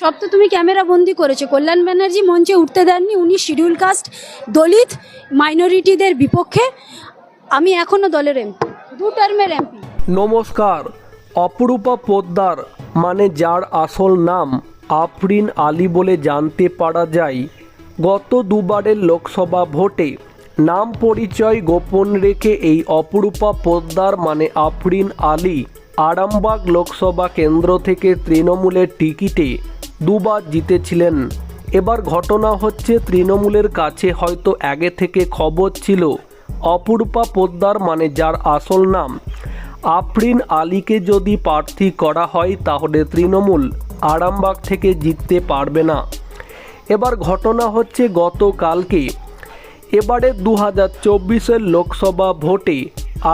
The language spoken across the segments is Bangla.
সব তো তুমি ক্যামেরা বন্দি করেছ। কল্যাণ ব্যানার্জি মঞ্চে উঠতে দেননি, উনি শিডিউল কাস্ট দলিত মাইনরিটিদের বিপক্ষে। আমি এখনও দলের এমপি দু টার্মের এমপি নমস্কার, অপরূপা পোদ্দার মানে যার আসল নাম আফরিন আলী বলে জানতে পারা যায়, গত দুবারের লোকসভা ভোটে নাম পরিচয় গোপন রেখে এই অপরূপা পোদ্দার মানে আফরিন আলী, আরামবাগ লোকসভা কেন্দ্র থেকে তৃণমূলের টিকিটে দুবার জিতেছিলেন। এবার ঘটনা হচ্ছে তৃণমূলের কাছে হয়তো আগে থেকে খবর ছিল। অপরূপা পোদ্দার মানে যার আসল নাম। আফরিন আলীকে যদি প্রার্থী করা হয় তাহলে তৃণমূল আরামবাগ থেকে জিততে পারবে না। এবার ঘটনা হচ্ছে গতকালকে। এবারে দু হাজার চব্বিশের লোকসভা ভোটে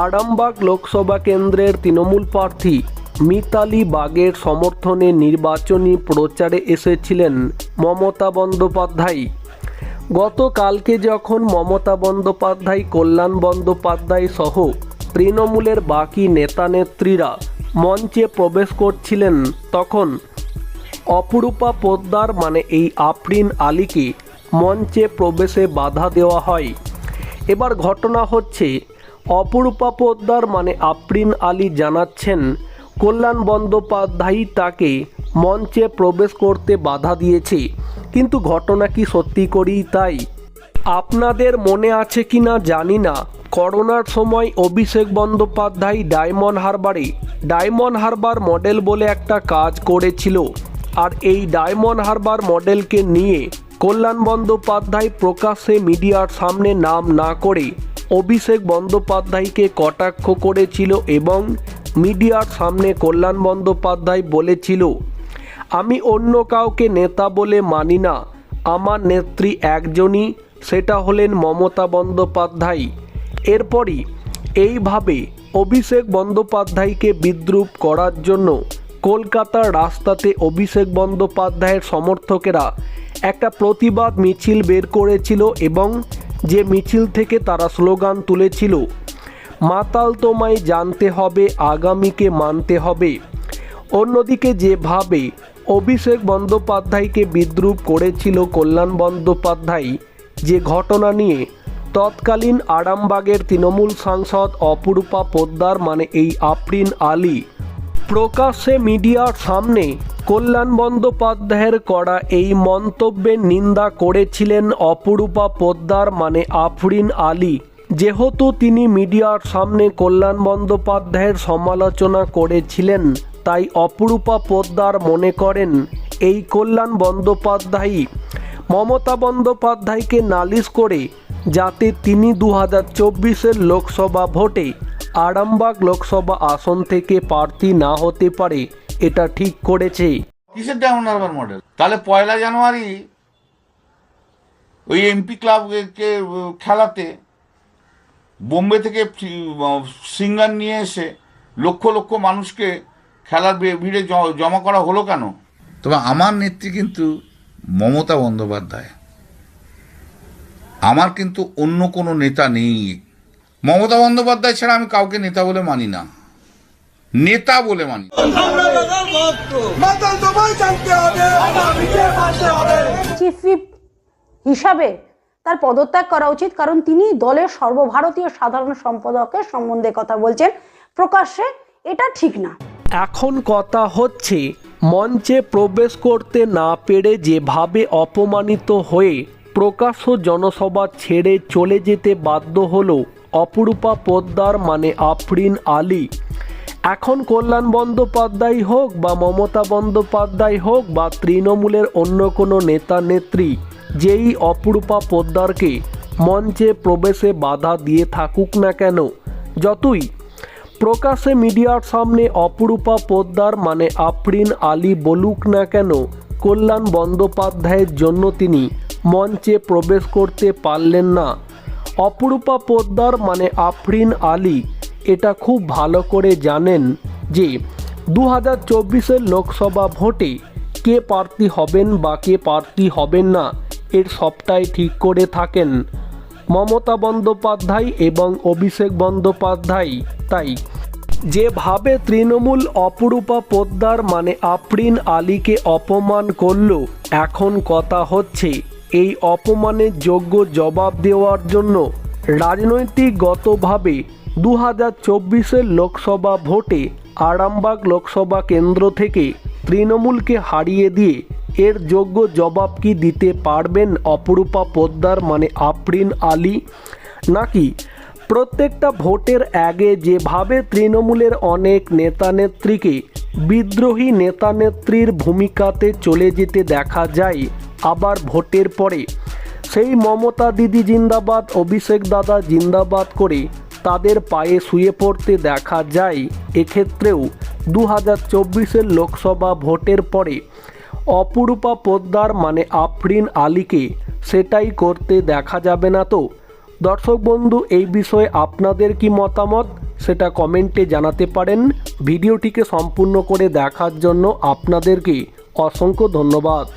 আরামবাগ লোকসভা কেন্দ্রের তৃণমূল প্রার্থী মিতালি বাগের সমর্থনে নির্বাচনী প্রচারে এসেছিলেন মমতা বন্দ্যোপাধ্যায়। গতকালকে যখন মমতা বন্দ্যোপাধ্যায়, কল্যাণ বন্দ্যোপাধ্যায় সহ তৃণমূলের বাকি নেতানেত্রীরা মঞ্চে প্রবেশ করছিলেন, তখন অপরূপা পোদ্দার মানে এই আফরিন আলীকে মঞ্চে প্রবেশে বাধা দেওয়া হয়। এবার ঘটনা হচ্ছে, অপরূপা পোদ্দার মানে আফরিন আলী জানাচ্ছেন কল্যাণ বন্দ্যোপাধ্যায় তাকে মঞ্চে প্রবেশ করতে বাধা দিয়েছে। কিন্তু ঘটনা কি সত্যি করেই তাই? আপনাদের মনে আছে কি না জানি না। করোনার সময় অভিষেক বন্দ্যোপাধ্যায় ডায়মন্ড হারবারে, ডায়মন্ড হারবার মডেল বলে একটা কাজ করেছিল। আর এই ডায়মন্ড হারবার মডেলকে নিয়ে কল্যাণ বন্দ্যোপাধ্যায় প্রকাশ্যে মিডিয়ার সামনে নাম না করে অভিষেক বন্দ্যোপাধ্যায়কে কটাক্ষ করেছিল এবং মিডিয়ার সামনে কল্যাণ বন্দ্যোপাধ্যায় বলেছিল, আমি অন্য কাউকে নেতা বলে মানি না। আমার নেত্রী একজনই, সেটা হলেন মমতা বন্দ্যোপাধ্যায়। এরপরই এইভাবে অভিষেক বন্দ্যোপাধ্যায়কে বিদ্রুপ করার জন্য কলকাতার রাস্তাতে অভিষেক বন্দ্যোপাধ্যায়ের সমর্থকেরা একটা প্রতিবাদ মিছিল বের করেছিল এবং যে মিছিল থেকে তারা স্লোগান তুলেছিল মাতাল তোমায় জানতে হবে, আগামীকে মানতে হবে। অন্যদিকে যেভাবে অভিষেক বন্দ্যোপাধ্যায়কে বিদ্রুপ করেছিল কল্যাণ বন্দ্যোপাধ্যায়, যে ঘটনা নিয়ে তৎকালীন আরামবাগের তৃণমূল সাংসদ অপরূপা পোদ্দার মানে এই আফরিন আলী, প্রকাশ্যে মিডিয়ার সামনে কল্যাণ বন্দ্যোপাধ্যায়ের করা এই মন্তব্যের নিন্দা করেছিলেন অপরূপা পোদ্দার মানে আফরিন আলী। যেহেতু তিনি মিডিয়ার সামনে কল্যাণ বন্দ্যোপাধ্যায়ের সমালোচনা করেছিলেন, তাই অপরূপা পোদ্দার মনে করেন, এই কল্যাণ বন্দ্যোপাধ্যায়ই মমতা বন্দ্যোপাধ্যায়কে নালিশ করে যাতে তিনি দু হাজার চব্বিশের লোকসভা ভোটে আরামবাগ লোকসভা আসন থেকে প্রার্থী না হতে পারে। এটা ঠিক করেছে। কিসের ডায়মন্ড হারবার মডেল তাহলে পয়লা জানুয়ারি ওই এমপি ক্লাবকে খেলাতে বোম্বে থেকে সিঙ্গার নিয়ে এসে লক্ষ লক্ষ মানুষকে খেলার ভিড়ে জ- জমা করা হলো কেন? তবে আমার নেত্রী কিন্তু মমতা বন্দ্যোপাধ্যায়। আমার কিন্তু অন্য কোনো নেতা নেই। মমতা বন্দ্যোপাধ্যায় ছাড়া আমি কাউকে নেতা বলে মানি না। নেতা বলে মানি হিসাবে তার পদত্যাগ করা উচিত, কারণ তিনি দলের সর্বভারতীয় সাধারণ সম্পাদকের সম্বন্ধে কথা বলছেন। প্রকাশ্যে এটা ঠিক না। এখন কথা হচ্ছে, মঞ্চে প্রবেশ করতে না পেরে যেভাবে অপমানিত হয়ে প্রকাশ্য জনসভা ছেড়ে চলে যেতে বাধ্য হলো অপরূপা পোদ্দার মানে আফরিন আলী। এখন কল্যাণ বন্দ্যোপাধ্যায় হোক বা মমতা বন্দ্যোপাধ্যায় হোক বা তৃণমূলের অন্য কোনো নেতা নেত্রী যেই অপরূপা পোদ্দারকে মঞ্চে প্রবেশে বাধা দিয়ে থাকুক না কেন, যতই প্রকাশে মিডিয়ার সামনে অপরূপা পোদ্দার মানে আফরিন আলী বলুক না কেন, কল্যাণ বন্দ্যোপাধ্যায়ের জন্য তিনি মঞ্চে প্রবেশ করতে পারলেন না। অপরূপা পোদ্দার মানে আফরিন আলী, এটা খুব ভালো করে জানেন যে দু হাজার লোকসভা ভোটে কে প্রার্থী হবেন বা কে প্রার্থী হবেন না। এর সবটাই ঠিক করে থাকেন। মমতা বন্দ্যোপাধ্যায় এবং অভিষেক বন্দ্যোপাধ্যায় তাই। যেভাবে তৃণমূল অপরূপা পোদ্দার মানে আফরিন আলীকে অপমান করল, এখন কথা হচ্ছে এই অপমানের যোগ্য জবাব দেওয়ার জন্য। রাজনৈতিকগতভাবে দু হাজার চব্বিশের লোকসভা ভোটে আরামবাগ লোকসভা কেন্দ্র থেকে তৃণমূলকে হারিয়ে দিয়ে এর যোগ্য জবাব কি দিতে পারবেন অপরূপা পোদ্দার মানে আফরিন আলী? নাকি প্রত্যেকটা ভোটের আগে যেভাবে তৃণমূলের অনেক নেতানেত্রীকে বিদ্রোহী নেতানেত্রীর ভূমিকাতে চলে যেতে দেখা যায়, আবার ভোটের পরে সেই মমতা দিদি জিন্দাবাদ, অভিষেক দাদা জিন্দাবাদ করে তাদের পায়ে শুয়ে পড়তে দেখা যায়। এক্ষেত্রেও দু হাজার চব্বিশের লোকসভা ভোটের পরে অপরূপা পোদ্দার মানে আফরিন আলীকে, সেটাই করতে দেখা যাবে না তো। দর্শক বন্ধু, এই বিষয়ে আপনাদের কি মতামত? সেটা কমেন্টে জানাতে পারেন। ভিডিওটিকে সম্পূর্ণ করে দেখার জন্য আপনাদেরকে অসংখ্য ধন্যবাদ।